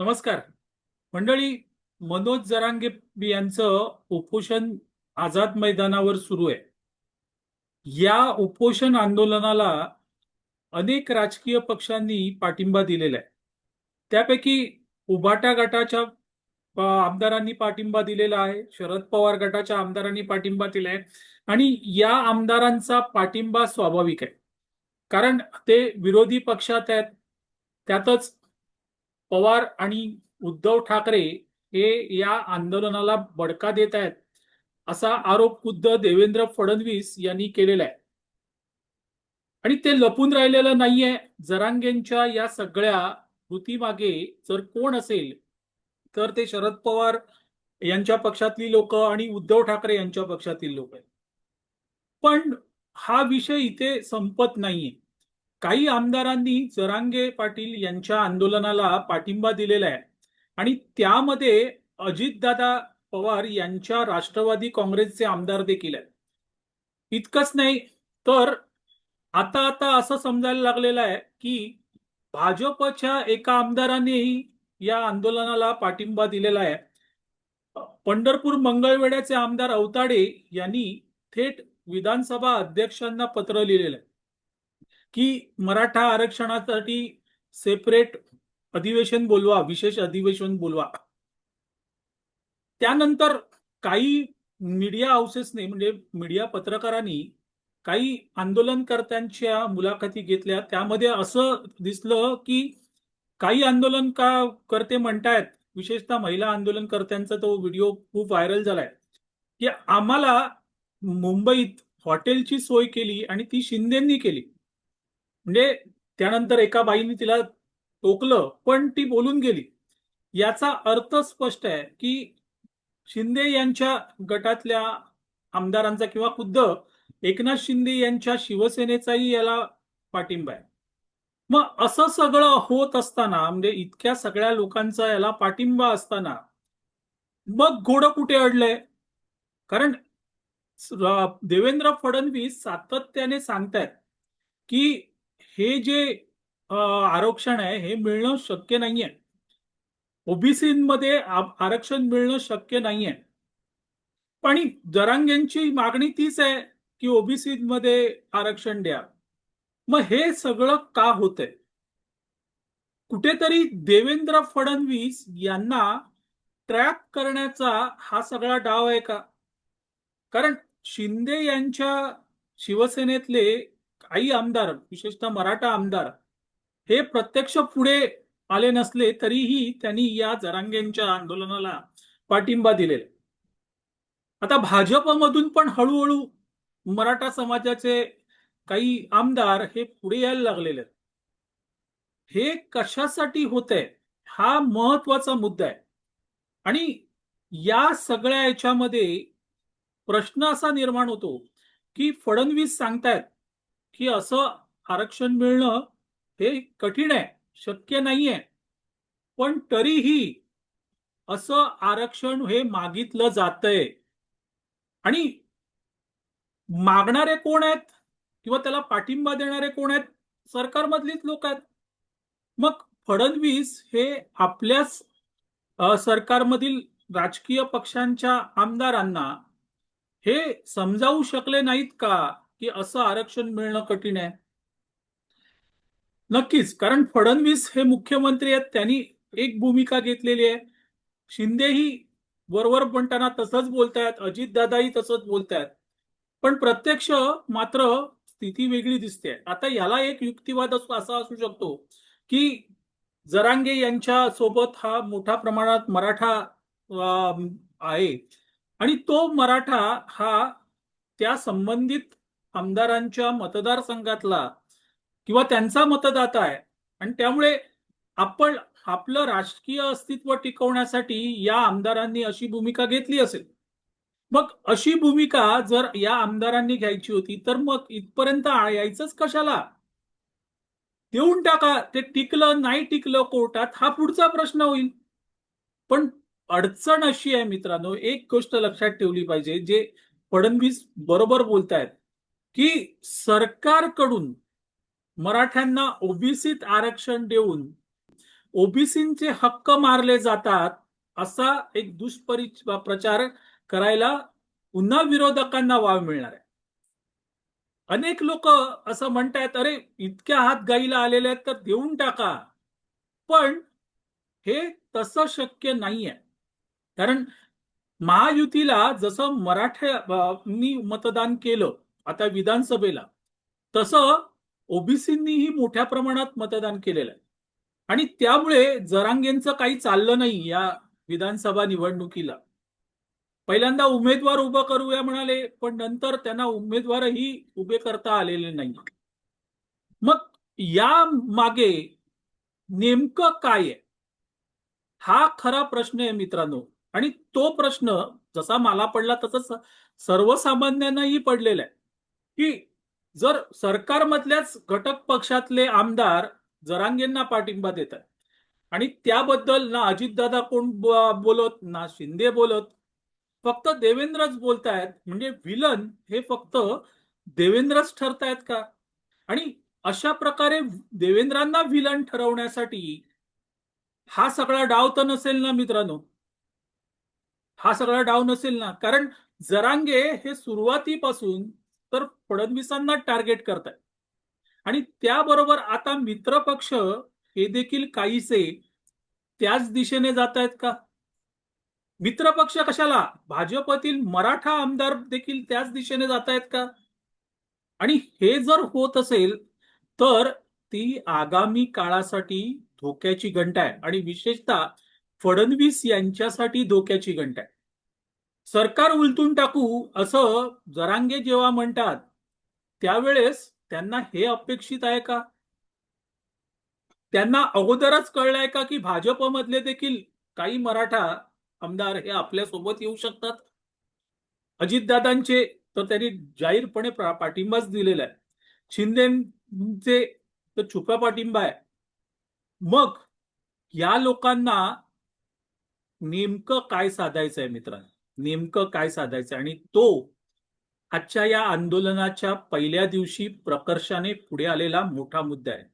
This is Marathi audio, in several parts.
नमस्कार. मंडळी मनोज जरांगे यांचं उपोषण आझाद मैदानावर सुरू आहे. या उपोषण आंदोलनाला अनेक राजकीय पक्षांनी पाठिंबा दिलेला आहे. त्यापैकी उभाटा गटाच्या आमदारांनी पाठिंबा दिलेला आहे शरद पवार गटाच्या आमदारांनी पाठिंबा दिलाय आणि या आमदारांचा पाठिंबा स्वाभाविक आहे. कारण ते विरोधी पक्षात आहेत त्यातच पवार आणि उद्धव ठाकरे हे या आंदोलनाला बडका देत आहेत असा आरोप खुद्द देवेंद्र फडणवीस यांनी केलेला आहे. आणि ते लपून राहिलेलं नाहीये. जरांगेंच्या या सगळ्या कृतीमागे जर कोण असेल तर ते शरद पवार यांच्या पक्षातली लोक आणि उद्धव ठाकरे यांच्या पक्षातील लोक आहेत. पण हा विषय इथे संपत नाहीये. काही आमदारांनी जरांगे पाटील यांच्या आंदोलनाला पाठिंबा दिलेला आहे. आणि त्यामध्ये अजितदादा पवार यांच्या राष्ट्रवादी काँग्रेसचे आमदार देखील आहेत. इतकंच नाही तर आता आता असं समजायला लागलेलं आहे की भाजपच्या एका आमदारानेही या आंदोलनाला पाठिंबा दिलेला आहे. पंढरपूर मंगळवेड्याचे आमदार अवताडे यांनी थेट विधानसभा अध्यक्षांना पत्र लिहिलेलं आहे. की मराठा आरक्षणासाठी सेपरेट अधिवेशन बोलवा विशेष अधिवेशन बोलवा. त्यानंतर काही मीडिया हाऊसेसने म्हणजे मीडिया पत्रकारांनी काही आंदोलनकर्त्यांच्या मुलाखती घेतल्या. त्यामध्ये असं दिसलं की काही आंदोलन का करते म्हणतायत विशेषतः महिला आंदोलनकर्त्यांचा तो व्हिडिओ खूप व्हायरल झालाय की आम्हाला मुंबईत हॉटेलची सोय केली आणि ती शिंदेंनी केली. म्हणजे त्यानंतर एका बाईने तिला टोकलं पण ती बोलून गेली. याचा अर्थ स्पष्ट आहे की शिंदे यांच्या गटातल्या आमदारांचा किंवा खुद्द एकनाथ शिंदे यांच्या शिवसेनेचाही याला पाठिंबा आहे. मग असं सगळं होत असताना म्हणजे इतक्या सगळ्या लोकांचा याला पाठिंबा असताना मग घोडं कुठे अडलंय? कारण देवेंद्र फडणवीस सातत्याने सांगतायत की हे जे आरक्षण आहे हे मिळणं शक्य नाहीये. ओबीसीमध्ये आरक्षण मिळणं शक्य नाहीये. पण जरांगेंची मागणी तीच आहे की ओबीसी मध्ये आरक्षण द्या. मग हे सगळं का होतंय? कुठेतरी देवेंद्र फडणवीस यांना ट्रॅप करण्याचा हा सगळा डाव आहे का? कारण शिंदे यांच्या शिवसेनेतले काही आमदार विशेषतः मराठा आमदार हे प्रत्यक्ष पुढे आले नसले तरीही त्यांनी या जरांगेंच्या आंदोलनाला पाठिंबा दिलेला आता भाजपमधून पण हळूहळू मराठा समाजाचे काही आमदार हे पुढे यायला लागलेले आहेत. हे कशासाठी होत आहे हा महत्त्वाचा मुद्दा आहे. आणि या सगळ्या याच्यामध्ये प्रश्न असा निर्माण होतो की फडणवीस सांगतायत की असं आरक्षण मिळणं हे कठीण आहे शक्य नाहीये. पण तरीही असं आरक्षण हे मागितलं जातंय. आणि मागणारे कोण आहेत? किंवा त्याला पाठिंबा देणारे कोण आहेत? सरकारमधलीच लोक आहेत. मग फडणवीस हे आपल्याच सरकारमधील राजकीय पक्षांच्या आमदारांना हे समजावू शकले नाहीत का? की असं आरक्षण मिळणं कठीण आहे? नक्कीच. कारण फडणवीस हे मुख्यमंत्री आहेत त्यांनी एक भूमिका घेतलेली आहे. शिंदेही बरोबर म्हणताना तसंच बोलतायत अजितदादाही तसंच बोलतायत. पण प्रत्यक्ष मात्र स्थिती वेगळी दिसते. आता याला एक युक्तिवाद असो असा असू शकतो की जरांगे यांच्या सोबत हा मोठ्या प्रमाणात मराठा आहे. आणि तो मराठा हा त्या संबंधित आमदारांच्या मतदारसंघातला किंवा त्यांचा मतदाता आहे. आणि त्यामुळे आपण आपलं राजकीय अस्तित्व टिकवण्यासाठी या आमदारांनी अशी भूमिका घेतली असेल. मग अशी भूमिका जर या आमदारांनी घ्यायची होती तर मग इथपर्यंत यायचंच कशाला? देऊन टाका ते टिकलं नाही टिकलं कोर्टात हा पुढचा प्रश्न होईल. पण अडचण अशी आहे मित्रांनो एक गोष्ट लक्षात ठेवली पाहिजे जे फडणवीस बरोबर बोलतायत. की सरकारकडून मराठ्यांना ओबीसीत आरक्षण देऊन ओबीसीचे हक्क मारले जातात असा एक दुष्परि प्रचार करायला पुन्हा विरोधकांना वाव मिळणार आहे. अनेक लोक असं म्हणतायत अरे इतक्या हात गाईला आलेले आहेत तर देऊन टाका. पण हे तसं शक्य नाहीये. कारण महायुतीला जसं मराठ्यांनी मतदान केलं आता विधानसभेला. तसं ओबीसींनीही मोठ्या प्रमाणात मतदान केलेलं आहे. आणि त्यामुळे जरांगेंचं काही चाललं नाही या विधानसभा निवडणुकीला. पहिल्यांदा उमेदवार उभं करूया म्हणाले पण नंतर त्यांना उमेदवारही उभे करता आलेले नाही. मग या मागे नेमकं काय आहे? हा खरा प्रश्न आहे मित्रांनो. आणि तो प्रश्न जसा मला पडला तसंच सर्वसामान्यांनाही पडलेला आहे. की जर सरकारमधल्याच घटक पक्षातले आमदार जरांगेंना पाठिंबा देत आहेत. आणि त्याबद्दल ना अजितदादा कोण बोलत ना शिंदे बोलत फक्त देवेंद्रच बोलतायत. म्हणजे विलन हे फक्त देवेंद्रच ठरतायत का? आणि अशा प्रकारे देवेंद्रांना विलन ठरवण्यासाठी हा सगळा डाव तर नसेल ना मित्रांनो? हा सगळा डाव नसेल ना? कारण जरांगे हे सुरुवातीपासून तर फडणवीसांना टार्गेट करतायत. आणि त्याबरोबर आता मित्रपक्ष हे देखील काहीसे त्याच दिशेने जात आहेत का मित्रपक्ष कशाला? भाजपतील मराठा आमदार देखील त्याच दिशेने जात आहेत का? आणि हे जर होत असेल तर ती आगामी काळासाठी धोक्याची घंटा आहे आणि विशेषतः फडणवीस यांच्यासाठी धोक्याची घंटा आहे सरकार उलटून टाकू असं जरांगे जेव्हा म्हणतात त्यावेळेस त्यांना हे अपेक्षित आहे का? त्यांना अगोदरच कळलंय का की भाजपमधले देखील काही मराठा आमदार हे आपल्यासोबत येऊ शकतात? अजितदादांचे तर त्यांनी जाहीरपणे पाठिंबाच दिलेला आहे. शिंदेचे तर छुप्या पाठिंबा आहे. मग या लोकांना नेमकं काय साधायचं आहे मित्रांनो? नेमकं काय साधायचं? आणि तो आजच्या या आंदोलनाच्या पहिल्या दिवशी प्रकर्षाने पुढे आलेला मोठा मुद्दा आहे.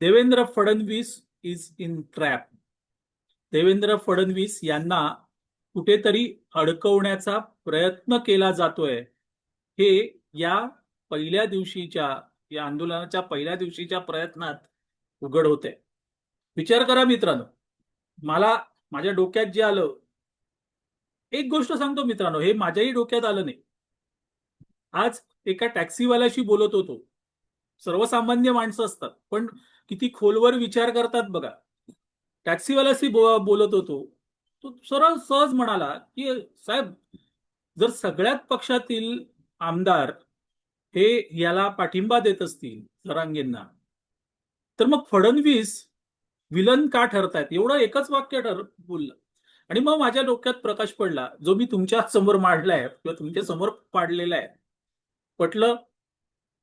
Devendra Fadnavis is in trap Devendra Fadnavis यांना कुठेतरी अडकवण्याचा प्रयत्न केला जातोय. हे या पहिल्या दिवशीच्या या आंदोलनाच्या पहिल्या दिवशीच्या प्रयत्नात उघड होते विचार करा मित्रांनो. मला माझ्या डोक्यात जे आलं एक गोष्ट सांगतो मित्रांनो हे माझ्याही डोक्यात आलं नाही. आज एका टॅक्सीवाल्याशी बोलत होतो. सर्वसामान्य माणसं असतात पण किती खोलवर विचार करतात बघा. टॅक्सीवाल्याशी बो- बोलत होतो. तो सरळ सहज म्हणाला की साहेब जर सगळ्यात पक्षातील आमदार हे याला पाठिंबा देत असतील जरांगेंना तर मग फडणवीस विलन का ठरतायत? एवढं एकच वाक्य ठर बोललं. आणि मग माझ्या डोक्यात प्रकाश पडला जो मी तुमच्यासमोर मांडलाय किंवा तुमच्यासमोर पाडलेला आहे. पटलं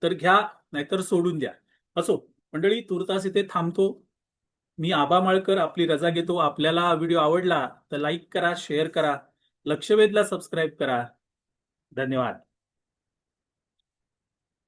तर घ्या नाहीतर सोडून द्या. असो मंडळी तुर्तास इथे थांबतो. मी आबा माळकर आपली रजा घेतो. आपल्याला हा व्हिडिओ आवडला तर लाईक करा शेअर करा. लक्षवेधला सबस्क्राईब करा. धन्यवाद.